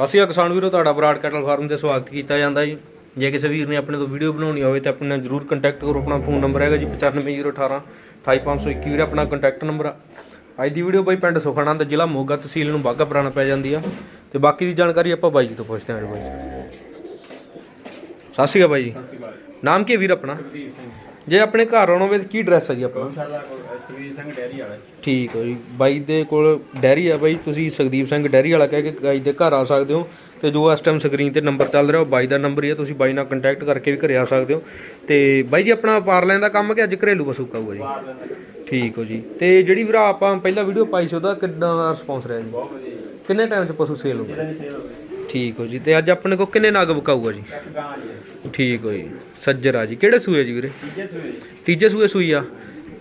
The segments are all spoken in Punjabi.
ਸਤਿ ਸ਼੍ਰੀ ਅਕਾਲ ਕਿਸਾਨ ਵੀਰੋ ਤੁਹਾਡਾ ਬਰਾੜ ਕੈਟਲ ਫਾਰਮ ਤੇ ਸਵਾਗਤ ਕੀਤਾ ਜਾਂਦਾ ਜੀ। ਜੇ ਕਿਸੇ ਵੀਰ ਨੇ ਆਪਣੇ ਤੋਂ ਵੀਡੀਓ ਬਣਾਉਣੀ ਹੋਵੇ ਤਾਂ ਆਪਣੇ ਨਾਲ ਜਰੂਰ ਕੰਟੈਕਟ ਕਰੋ ਆਪਣਾ ਫੋਨ ਨੰਬਰ ਹੈਗਾ ਜੀ 95018 28521 ਵੀਰੇ ਆਪਣਾ ਕੰਟੈਕਟ ਨੰਬਰ ਆ। ਅੱਜ ਦੀ ਵੀਡੀਓ ਬਾਈ ਪਿੰਡ ਸੁਖਾਨੰਦ ਜ਼ਿਲ੍ਹਾ ਮੋਗਾ ਤਹਿਸੀਲ ਨੂੰ ਬਾਗਾ ਪੁਰਾਣਾ ਪੈ ਜਾਂਦੀ ਆ। ਤੇ ਬਾਕੀ ਦੀ ਜਾਣਕਾਰੀ ਆਪਾਂ ਬਾਈ ਜੀ ਤੋਂ ਪੁੱਛਦੇ ਹਾਂ ਬਾਈ ਜੀ। ਸਤਿ ਸ਼੍ਰੀ ਅਕਾਲ ਬਾਈ ਜੀ। ਨਾਮ ਕੀ ਵੀਰ ਆਪਣਾ? ਸੁਖਦੀਪ ਸਿੰਘ। ਜੇ ਆਪਣੇ ਘਰ ਆਉਣਾ ਹੋਵੇ ਤਾਂ ਕੀ ਐਡਰੈਸ ਹੈ ਜੀ ਆਪਣਾ? ਗਊਸ਼ਾਲਾ ਕੋਲ ਸੁਖਦੀਪ ਸਿੰਘ ਡੈਰੀ ਵਾਲਾ। ਠੀਕ ਹੈ ਜੀ। ਬਾਈ ਦੇ ਕੋਲ ਡੈਰੀ ਆ ਬਾਈ। ਤੁਸੀਂ ਸੁਖਦੀਪ ਸਿੰਘ ਡੈਰੀ ਵਾਲਾ ਕਹਿ ਕੇ ਬਾਈ ਦੇ ਘਰ ਆ ਸਕਦੇ ਹੋ ਤੇ ਜੋ ਇਸ ਟਾਈਮ ਸਕਰੀਨ ਤੇ ਨੰਬਰ ਚੱਲ ਰਿਹਾ ਉਹ ਬਾਈ ਦਾ ਨੰਬਰ ਹੀ ਹੈ ਤੁਸੀਂ ਬਾਈ ਨਾਲ ਕੰਟੈਕਟ ਕਰਕੇ ਵੀ ਘਰੇ ਆ ਸਕਦੇ ਹੋ। ਤੇ ਬਾਈ ਜੀ ਆਪਣਾ ਪਾਰਲੈਂਡ ਦਾ ਕੰਮ ਕਿ ਅੱਜ ਘਰੇਲੂ ਪਸ਼ੂ ਕਾਊਗਾ ਜੀ? ਠੀਕ ਹੋ ਜੀ। ਤੇ ਜਿਹੜੀ ਵੀਰਾ ਆਪਾਂ ਪਹਿਲਾਂ ਵੀਡੀਓ ਪਾਈ ਸੀ ਉਹਦਾ ਕਿੰਨਾ ਰਿਸਪੌਂਸ ਰਿਹਾ ਜੀ? ਬਹੁਤ ਵਧੀਆ ਜੀ। ਕਿੰਨੇ ਟਾਈਮ 'ਚ ਪਸ਼ੂ ਸੇਲ ਹੋ ਗਈ। ਠੀਕ ਹੋ ਜੀ। ਤੇ ਅੱਜ ਆਪਣੇ ਕੋਲ ਕਿੰਨੇ ਨਗ ਵਿਕਾਊਗਾ ਜੀ? ਇੱਕ ਗਾਂ ਜੀ। ਠੀਕ ਹੋ ਜੀ ਸੱਜਰ ਆ ਜੀ। ਕਿਹੜੇ ਸੂਏ ਜੀ ਵੀਰੇ? ਤੀਜੇ ਸੂਏ ਤੀਜੇ ਸੂਏ ਸੂਈ ਆ।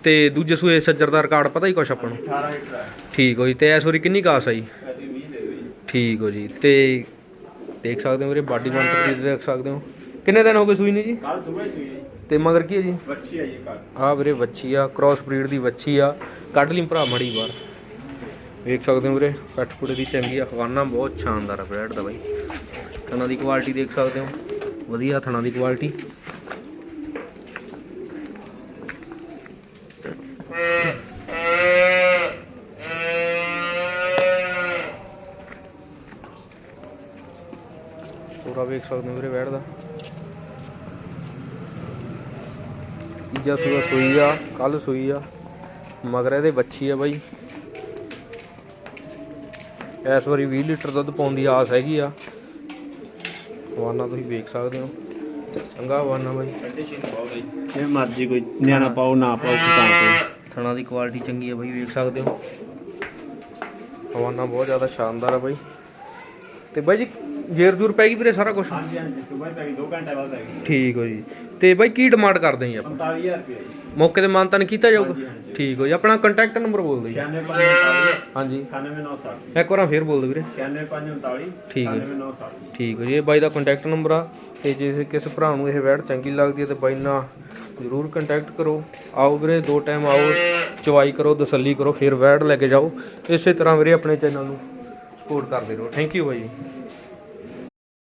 ਤੇ ਦੂਜੇ ਸੂਏ ਸੱਜਰ ਦਾ ਰਿਕਾਰਡ ਪਤਾ ਹੀ ਕੁਛ ਆਪਾਂ ਨੂੰ? 18 ਲੀਟਰ ਹੈ ਠੀਕ ਹੋ ਜੀ ਤੇ ਇਸ ਵਾਰੀ ਕਿੰਨੀ ਕਾਸ ਆ ਜੀ ਅਸੀਂ 20 ਦੇ ਦਿਓ ਜੀ ਠੀਕ ਹੋ ਜੀ। ਤੇ ਦੇਖ ਸਕਦੇ ਹੋ ਵੀਰੇ ਬਾਡੀ ਮੰਤਰ ਦੀ ਦੇਖ ਸਕਦੇ ਹੋ। ਕਿੰਨੇ ਦਿਨ ਹੋ ਗਏ ਸੂਈ ਨਹੀਂ ਜੀ? ਕੱਲ ਸਵੇਰ ਸੂਈ ਜੀ। ਤੇ ਮਗਰ ਕੀ ਹੈ ਜੀ? ਬੱਚੀ ਆਈ ਕੱਲ ਆਹ ਵੀਰੇ ਵੱਛੀ ਆ। ਕ੍ਰਾਸ ਬਰੀਡ ਦੀ ਵੱਛੀ ਆ। ਕੱਢ ਲਈ ਭਰਾ ਮੜੀ ਬਾਹਰ ਵੇਖ ਸਕਦੇ ਹੋ ਵੀਰੇ ਪੱਠ ਪੁੜੇ ਦੀ ਚੰਗੀ ਆ। ਹਵਾਨਾ ਬਹੁਤ ਸ਼ਾਨਦਾਰ ਆ ਬ੍ਰੈਡ ਦਾ ਬਾਈ। ਥਣਾ ਦੀ ਕੁਆਲਿਟੀ ਦੇਖ ਸਕਦੇ ਹੋ। ਵਧੀਆ ਥਣਾ ਦੀ ਕੁਆਲਿਟੀ ਪੂਰਾ ਵੇਖ ਸਕਦੇ ਹੋ ਵੀਰੇ ਬੈਠ ਦਾ। ਤੀਜਾ ਸੂਆ ਸੂਈ ਆ ਕੱਲ ਸੂਈ ਆ, ਮਗਰ ਇਹਦੇ ਬੱਚੀ ਆ ਬਾਈ। ਇਸ ਵਾਰੀ 20 ਲੀਟਰ ਦੁੱਧ ਪਾਉਣ ਦੀ ਆਸ ਹੈਗੀ ਆ। ਹਵਾਨਾ ਤੁਸੀਂ ਵੇਖ ਸਕਦੇ ਹੋ। ਚੰਗਾ ਹਵਾਨਾ ਬਾਈ। ਹੈ ਜੇ ਮਰਜ਼ੀ ਕੋਈ ਨਿਆਣਾ ਪਾਓ ਨਾ ਪਾਓ ਤਾਂ ਕੋਈ ਥਣਾ ਦੀ ਕੁਆਲਿਟੀ ਚੰਗੀ ਆ ਬਾਈ ਵੇਖ ਸਕਦੇ ਹੋ। ਹਵਾਨਾ ਬਹੁਤ ਜ਼ਿਆਦਾ ਸ਼ਾਨਦਾਰ ਆ ਬਾਈ। ਤੇ ਬਾਈ ਜੀ ਜੇਰ ਦੂਰ ਪੈ ਗਈ ਵੀਰੇ ਸਾਰਾ ਕੁਝ ਹਾਂਜੀ ਹਾਂਜੀ ਸਵੇਰ ਪੈ ਗਈ 2 ਘੰਟੇ ਬਾਅਦ ਪੈ ਗਈ। ਠੀਕ ਹੋ ਜੀ। ਤੇ ਬਾਈ ਕੀ ਡਿਮਾਂਡ ਕਰਦੇ ਜੀ ਆਪਾਂ? 45000 ਰੁਪਏ ਮੌਕੇ ਤੇ ਮਾਨਤਾਨ ਕੀਤਾ ਜਾਊਗਾ। ਠੀਕ ਹੋ ਜੀ। ਆਪਣਾ ਕੰਟੈਕਟ ਨੰਬਰ ਬੋਲ ਦਿਓ ਜੀ। 95 ਹਾਂਜੀ। 9960 ਇੱਕ ਵਾਰ ਫੇਰ ਬੋਲ ਦਿਓ ਵੀਰੇ। 95 ਠੀਕ ਹੈ। 9960 ਠੀਕ ਹੈ ਜੀ। ਇਹ ਬਾਈ ਦਾ ਕੰਟੈਕਟ ਨੰਬਰ ਆ। ਤੇ ਜੇ ਕਿਸੇ ਭਰਾ ਨੂੰ ਇਹ ਵੈਡ ਚੰਗੀ ਲੱਗਦੀ ਹੈ ਤੇ ਬਾਈ ਨਾਲ ਜ਼ਰੂਰ ਕੰਟੈਕਟ ਕਰੋ। ਆਓ ਵੀਰੇ ਦੋ ਟਾਈਮ ਆਓ ਚਵਾਈ ਕਰੋ ਤਸੱਲੀ ਕਰੋ ਫਿਰ ਵੈਡ ਲੈ ਕੇ ਜਾਓ। ਇਸੇ ਤਰ੍ਹਾਂ ਵੀਰੇ ਆਪਣੇ ਚੈਨਲ ਨੂੰ। ਸਪੋਰਟ ਕਰਦੇ ਰਹੋ। Thank you by